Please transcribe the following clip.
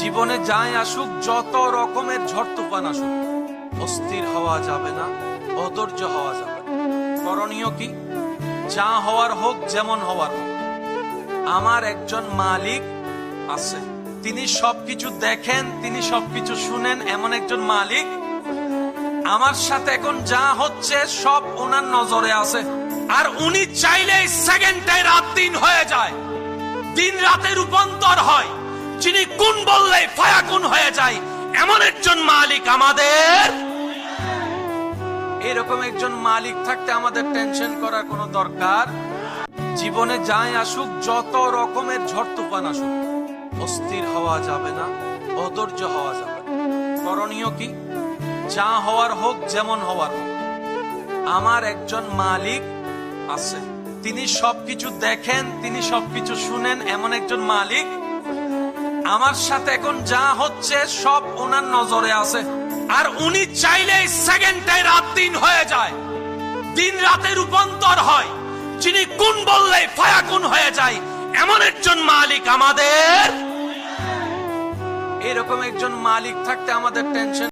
জীবনে যাই আসুক, যত রকমের ঝড় তুফান আসুক, অস্থির হওয়া যাবে না, অধৈর্য হওয়া যাবে। করণীয় কি? যা হওয়ার হোক, যেমন হওয়ার হোক। আমার একজন মালিক আছে। তিনি সবকিছু দেখেন, তিনি সবকিছু শুনেন। এমন একজন মালিক আমার সাথে এখন যা হচ্ছে, সব ওনার নজরে আছে। আর উনি চাইলে সেকেন্ডটাই রাত দিন হয়ে যায়। দিন রাতে রূপান্তর হয়। যিনি বললে ফায়া কোন হয়ে যায়। এমন একজন মালিক আমাদের। এরকম একজন মালিক থাকতে আমাদের টেনশন করার কোনো দরকার? জীবনে যাই আসুক, যত রকমের ঝড় তুফান আসুক, অস্থির হওয়া যাবে না, অধৈর্য হওয়া যাবে। করণীয় কি? যা হওয়ার হোক, যেমন হওয়ার হোক। আমার একজন মালিক আছে। তিনি সবকিছু দেখেন, তিনি সবকিছু শুনেন। এমন একজন মালিক আমার সাথে এখন যা হচ্ছে, সব ওনার নজরে আছে। আর উনি চাইলে সেকেন্ডটাই রাত দিন হয়ে যায়। দিন রাতে রূপান্তর হয়। যিনি কোন বললে ফায়া কোন হয়ে যায়। এমন একজন মালিক আমাদের। এরকম একজন মালিক থাকতে আমাদের টেনশন